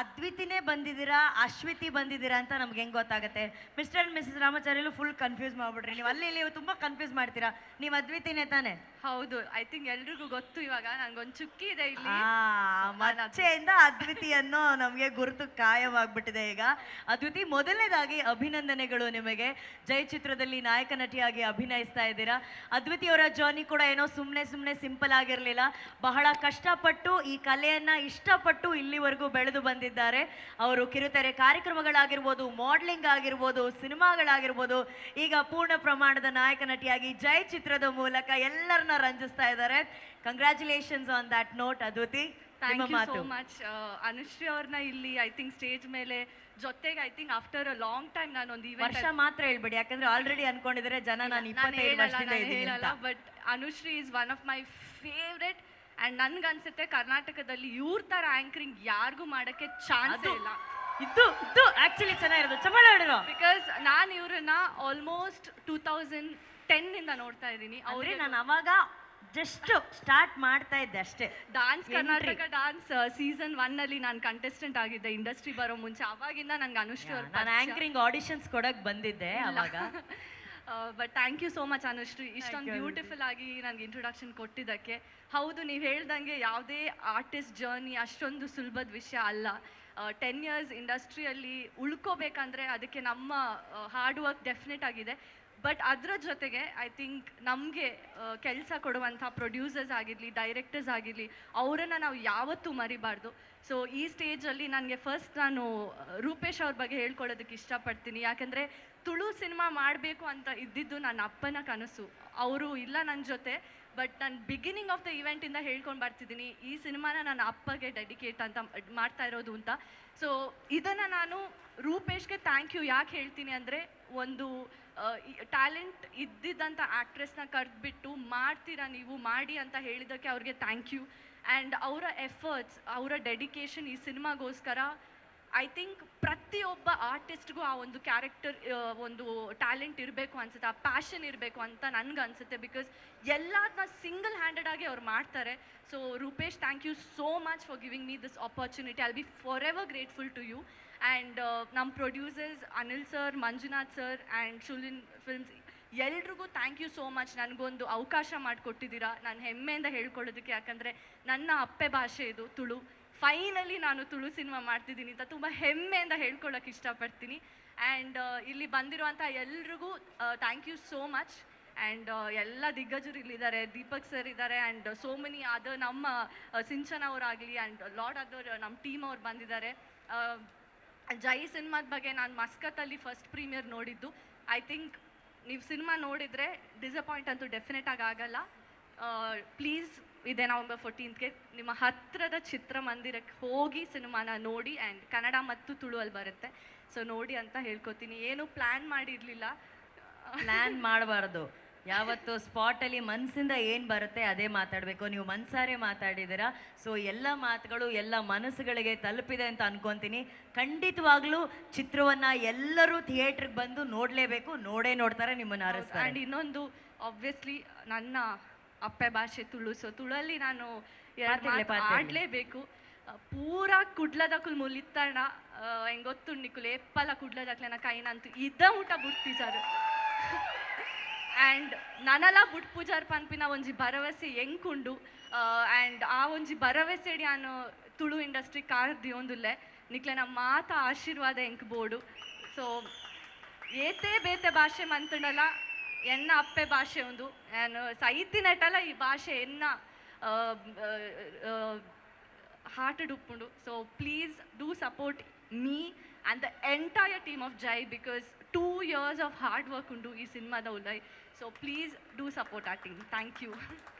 ಅದ್ವಿತಿನೇ ಬಂದಿದ್ದೀರಾ, ಅಶ್ವಿತಿ ಬಂದಿದ್ದೀರಾ ಅಂತ ನಮ್ಗೆ ಹೆಂಗ್ ಗೊತ್ತಾಗುತ್ತೆ? ಮಿಸ್ಟರ್ ಅಂಡ್ ಮಿಸಸ್ ರಾಮಾಚಾರ್ಯಲು ಫುಲ್ ಕನ್ಫ್ಯೂಸ್ ಮಾಡ್ಬಿಡ್ರಿ ನೀವು ಅಲ್ಲಿ ಇಲ್ಲಿ ತುಂಬಾ ಕನ್ಫ್ಯೂಸ್ ಮಾಡ್ತೀರಾ. ನೀವು ಅದ್ವಿತಿನೇ ತಾನೆ? ಹೌದು ಐ ಥಿಂಕ್ ಎಲ್ರಿಗೂ ಗೊತ್ತು ಇವಾಗ ನಂಗೊಂದು ಚುಕ್ಕಿ ಇದೆ ಇಲ್ಲಿ. ಮಚ್ಚೆಯಿಂದ ಅದ್ವಿತಿ ಅನ್ನೋ ನಮಗೆ ಗುರುತು ಕಾಯವಾಗ್ಬಿಟ್ಟಿದೆ ಈಗ. ಅದ್ವಿತಿ ಮೊದಲನೇದಾಗಿ ಅಭಿನಂದನೆಗಳು ನಿಮಗೆ. ಜೈ ಚಿತ್ರದಲ್ಲಿ ನಾಯಕ ನಟಿಯಾಗಿ ಅಭಿನಯಿಸ್ತಾ ಇದ್ದೀರಾ. ಅದ್ವಿತಿ ಅವರ ಜರ್ನಿ ಕೂಡ ಏನೋ ಸುಮ್ಮನೆ ಸುಮ್ಮನೆ ಸಿಂಪಲ್ ಆಗಿರಲಿಲ್ಲ. ಬಹಳ ಕಷ್ಟಪಟ್ಟು ಈ ಕಲೆಯನ್ನು ಇಷ್ಟಪಟ್ಟು ಇಲ್ಲಿವರೆಗೂ ಬೆಳೆದು ಬಂದಿದ್ದಾರೆ. ಅವರು ಕಿರುತೆರೆ ಕಾರ್ಯಕ್ರಮಗಳಾಗಿರ್ಬೋದು ಮಾಡ್ಲಿಂಗ್ ಆಗಿರ್ಬೋದು ಸಿನಿಮಾಗಳಾಗಿರ್ಬೋದು ಈಗ ಪೂರ್ಣ ಪ್ರಮಾಣದ ನಾಯಕ ನಟಿಯಾಗಿ ಜೈ ಚಿತ್ರದ ಮೂಲಕ ಎಲ್ಲರನ್ನ ರಂಜಿಸ್ತಾ ಇದ್ದಾರೆ. Congratulations on that note Adviti ನಿಮ್ಮ thank you so much Anushree ಅವ್ರನ್ನ ಇಲ್ಲಿ ಐ ಥಿಂಕ್ ಸ್ಟೇಜ್ ಮೇಲೆ ಜೊತೆಗೆ I think after a long time ನಾನು ಒಂದು ವರ್ಷ ಮಾತ್ರ ಹೇಳ್ಬೇಡಿ ಯಾಕಂದ್ರೆ ಆಲ್ರೆಡಿ ಅನ್ಕೊಂಡಿದ್ರೆ ಜನ ನಾನು ಹೇಳಲ್ಲ but Anushree is one of my favourite and ನನ್ಗನ್ಸುತ್ತೆ ಕರ್ನಾಟಕದಲ್ಲಿ ಇವ್ರ ತರ ಆಂಕರಿಂಗ್ ಯಾರಿಗೂ ಮಾಡಕ್ಕೆ ಚಾನ್ಸ್ ಇಲ್ಲ. ಇದು ಇದು ಆಕ್ಚುಲಿ ಚೆನ್ನಾಗಿರೋದು. ಚಮಳ ಬಿಕಾಸ್ ನಾನು ಇವ್ರನ್ನ ಆಲ್ಮೋಸ್ಟ್ ಟೂ ತೌಸಂಡ್ ಟೆನ್ ಇಂದ ನೋಡ್ತಾ ಇದ್ದೀನಿ. ಅವ್ರೆ ಅವ್ರಿಗೆ ನಾನು ಅವಾಗ ಜಸ್ಟ್ ಸ್ಟಾರ್ಟ್ ಮಾಡ್ತಾ ಇದ್ದೆ ಅಷ್ಟೇ. Dance Karnataka dance season one ಅಲ್ಲಿ ನಾನು ಕಂಟೆಸ್ಟೆಂಟ್ ಆಗಿದ್ದೆ ಇಂಡಸ್ಟ್ರಿ ಬರೋ ಮುಂಚೆ. ಅವಾಗಿಂದ ನಂಗೆ ಅನುಶ್ರೀ ಅವ್ರ ನಾನು ಆಂಕರಿಂಗ್ ಆಡಿಷನ್ಸ್ ಕೊಡಕ್ ಬಂದಿದ್ದೆ ಅವಾಗ. But thank you so much Anushree ಇಷ್ಟೊಂದು ಬ್ಯೂಟಿಫುಲ್ ಆಗಿ ನನಗೆ ಇಂಟ್ರೊಡಕ್ಷನ್ ಕೊಟ್ಟಿದ್ದಕ್ಕೆ. ಹೌದು ನೀವು ಹೇಳ್ದಂಗೆ ಯಾವುದೇ ಆರ್ಟಿಸ್ಟ್ ಜರ್ನಿ ಅಷ್ಟೊಂದು ಸುಲಭದ ವಿಷಯ ಅಲ್ಲ. ಟೆನ್ ಇಯರ್ಸ್ ಇಂಡಸ್ಟ್ರಿಯಲ್ಲಿ ಉಳ್ಕೋಬೇಕಂದ್ರೆ ಅದಕ್ಕೆ ನಮ್ಮ ಹಾರ್ಡ್ ವರ್ಕ್ ಡೆಫಿನೆಟ್ ಆಗಿದೆ. ಬಟ್ ಅದರ ಜೊತೆಗೆ ಐ ಥಿಂಕ್ ನಮಗೆ ಕೆಲಸ ಕೊಡುವಂಥ ಪ್ರೊಡ್ಯೂಸರ್ಸ್ ಆಗಿರಲಿ ಡೈರೆಕ್ಟರ್ಸ್ ಆಗಿರಲಿ, ಅವರನ್ನು ನಾವು ಯಾವತ್ತೂ ಮರಿಬಾರ್ದು. ಸೊ ಈ ಸ್ಟೇಜಲ್ಲಿ ನನಗೆ ಫಸ್ಟ್ ನಾನು ರೂಪೇಶ್ ಅವ್ರ ಬಗ್ಗೆ ಹೇಳ್ಕೊಳ್ಳೋದಕ್ಕೆ ಇಷ್ಟಪಡ್ತೀನಿ. ಯಾಕೆಂದರೆ ತುಳು ಸಿನಿಮಾ ಮಾಡಬೇಕು ಅಂತ ಇದ್ದಿದ್ದು ನನ್ನ ಅಪ್ಪನ ಕನಸು. ಅವರು ಇಲ್ಲ ನನ್ನ ಜೊತೆ. ಬಟ್ ನಾನು ಬಿಗಿನಿಂಗ್ ಆಫ್ ದ ಇವೆಂಟಿಂದ ಹೇಳ್ಕೊಂಡು ಬರ್ತಿದ್ದೀನಿ. ಈ ಸಿನಿಮಾನ ನನ್ನ ಅಪ್ಪಗೆ ಡೆಡಿಕೇಟ್ ಅಂತ ಮಾಡ್ತಾ ಇರೋದು ಅಂತ. ಸೊ ಇದನ್ನು ನಾನು ರೂಪೇಶ್ಗೆ ಥ್ಯಾಂಕ್ ಯು ಯಾಕೆ ಹೇಳ್ತೀನಿ ಅಂದರೆ, ಒಂದು ಟ್ಯಾಲೆಂಟ್ ಇದ್ದಿದ್ದಂಥ ಆ್ಯಕ್ಟ್ರೆಸ್ನ ಕರೆದ್ಬಿಟ್ಟು ಮಾಡ್ತೀರಾ ನೀವು, ಮಾಡಿ ಅಂತ ಹೇಳಿದ್ದಕ್ಕೆ ಅವ್ರಿಗೆ ಥ್ಯಾಂಕ್ ಯು ಆ್ಯಂಡ್ ಅವರ ಎಫರ್ಟ್ಸ್ ಅವರ ಡೆಡಿಕೇಶನ್ ಈ ಸಿನಿಮಾಗೋಸ್ಕರ ಐ ಥಿಂಕ್ ಪ್ರತಿಯೊಬ್ಬ ಆರ್ಟಿಸ್ಟ್ಗೂ ಆ ಒಂದು ಕ್ಯಾರೆಕ್ಟರ್ ಒಂದು ಟ್ಯಾಲೆಂಟ್ ಇರಬೇಕು ಅನ್ಸುತ್ತೆ, ಆ ಪ್ಯಾಷನ್ ಇರಬೇಕು ಅಂತ ನನ್ಗೆ ಅನ್ಸುತ್ತೆ ಬಿಕಾಸ್ ಎಲ್ಲದನ್ನ ಸಿಂಗಲ್ ಹ್ಯಾಂಡೆಡ್ ಆಗಿ ಅವ್ರು ಮಾಡ್ತಾರೆ. So Rupesh thank you so much for giving me this opportunity I'll be forever grateful to you and ನಮ್ಮ producers Anil sir Manjunath sir and Shulin films ಎಲ್ರಿಗೂ ಥ್ಯಾಂಕ್ ಯು ಸೋ ಮಚ್ ನನಗೊಂದು ಅವಕಾಶ ಮಾಡಿಕೊಟ್ಟಿದ್ದೀರಾ. ನಾನು ಹೆಮ್ಮೆಯಿಂದ ಹೇಳ್ಕೊಳ್ಳೋದಕ್ಕೆ ಯಾಕಂದರೆ ನನ್ನ ಅಪ್ಪೆ ಭಾಷೆ ಇದು ತುಳು. ಫೈನಲಿ ನಾನು ತುಳು ಸಿನಿಮಾ ಮಾಡ್ತಿದ್ದೀನಿ ಅಂತ ತುಂಬ ಹೆಮ್ಮೆಯಿಂದ ಹೇಳ್ಕೊಳ್ಳೋಕೆ ಇಷ್ಟಪಡ್ತೀನಿ. ಆ್ಯಂಡ್ ಇಲ್ಲಿ ಬಂದಿರುವಂಥ ಎಲ್ರಿಗೂ thank you so much and ಎಲ್ಲ ದಿಗ್ಗಜರು ಇಲ್ಲಿದ್ದಾರೆ ದೀಪಕ್ ಸರ್ ಇದ್ದಾರೆ ಆ್ಯಂಡ್ ಸೋ ಮೆನಿ ಅದರ್ ನಮ್ಮ ಸಿಂಚನ್ ಸಿಂಚನ ಅವರಾಗಲಿ ಆ್ಯಂಡ್ ಲಾಡ್ ಅದರ್ ನಮ್ಮ ಟೀಮ್ ಅವ್ರು ಬಂದಿದ್ದಾರೆ. ಆ, ಜೈ ಸಿನಿಮಾದ ಬಗ್ಗೆ ನಾನು ಮಸ್ಕತ್ತಲ್ಲಿ ಫಸ್ಟ್ ಪ್ರೀಮಿಯರ್ ನೋಡಿದ್ದು. ಐ ಥಿಂಕ್ ನೀವು ಸಿನಿಮಾ ನೋಡಿದರೆ ಡಿಸಪಾಯಿಂಟ್ ಅಂತೂ ಡೆಫಿನೆಟ್ ಆಗಿ ಆಗಲ್ಲ. ಪ್ಲೀಸ್ ಇದೆ ನವಂಬರ್ ಫೋರ್ಟೀನ್ತ್ಗೆ ನಿಮ್ಮ ಹತ್ತಿರದ ಚಿತ್ರಮಂದಿರಕ್ಕೆ ಹೋಗಿ ಸಿನಿಮಾನ ನೋಡಿ ಆ್ಯಂಡ್ ಕನ್ನಡ ಮತ್ತು ತುಳು ಅಲ್ಲಿ ಬರುತ್ತೆ. ಸೊ ನೋಡಿ ಅಂತ ಹೇಳ್ಕೊತೀನಿ. ಏನು ಪ್ಲ್ಯಾನ್ ಮಾಡಿರಲಿಲ್ಲ. ಪ್ಲ್ಯಾನ್ ಮಾಡಬಾರ್ದು. ಯಾವತ್ತು ಸ್ಪಾಟಲ್ಲಿ ಮನಸ್ಸಿಂದ ಏನು ಬರುತ್ತೆ ಅದೇ ಮಾತಾಡಬೇಕು. ನೀವು ಮನ್ಸಾರೆ ಮಾತಾಡಿದ್ದೀರಾ ಸೊ ಎಲ್ಲ ಮಾತುಗಳು ಎಲ್ಲ ಮನಸ್ಸುಗಳಿಗೆ ತಲುಪಿದೆ ಅಂತ ಅನ್ಕೊತೀನಿ. ಖಂಡಿತವಾಗ್ಲೂ ಚಿತ್ರವನ್ನ ಎಲ್ಲರೂ ಥಿಯೇಟ್ರಿಗೆ ಬಂದು ನೋಡಲೇಬೇಕು. ನೋಡೇ ನೋಡ್ತಾರೆ ನಿಮ್ಮನ್ನ ಆ್ಯಂಡ್ ಇನ್ನೊಂದು ಆಬ್ವಿಯಸ್ಲಿ ನನ್ನ ಅಪ್ಪೆ ಭಾಷೆ ತುಳು. ಸೊ ತುಳಲ್ಲಿ ನಾನು. ಆಡಲೇಬೇಕು. ಪೂರ ಕುಡ್ಲದಕ್ಕೂ ಮುಲಿತ್ತಣ ಹೆಂಗೊತ್ತು ನಿಕ್ಕುಲು ಎಪ್ಪಲ ಕುಡ್ಲದಕ್ಲೆನ ಕೈನಂತೂ ಇದ್ದ ಊಟ ಬುಡ್ತಿಜಾರು ಆ್ಯಂಡ್ ನನಲ ಬುಟ್ ಪೂಜಾರ್ ಪನ್ಪಿನ ಒಂಜಿ ಭರವಸೆ ಎಂಕುಂಡು ಆ್ಯಂಡ್ ಆ ಒಂಜಿ ಭರವಸೆಡಿ ನಾನು ತುಳು ಇಂಡಸ್ಟ್ರಿ ಕಾರ್ದಿ ಒಂದುಲ್ಲೆ. ನಿಕ್ಲೆನ ಮಾತ ಆಶೀರ್ವಾದ ಎಂಕ್ ಬೋಡು. ಸೊ ಏತೆ ಬೇತೆ ಭಾಷೆ ಮಂತುಂಡಲ ಎನ್ನ ಅಪ್ಪೆ ಭಾಷೆ ಒಂದು ನಾನು ಸೈತಿನಟಲ ಈ ಭಾಷೆ ಎನ್ನ ಹಾರ್ಟೆಡ್ ಉಪ್ಪುಂಡು so please do support me and the entire team of Jai because two years of hard work ಉಂಡು ಈ ಸಿನಿಮಾದ ಉಲೈ ಸೊ ಪ್ಲೀಸ್ ಡೂ ಸಪೋರ್ಟ್ ಆ ಟೀಮ್ ಥ್ಯಾಂಕ್ ಯು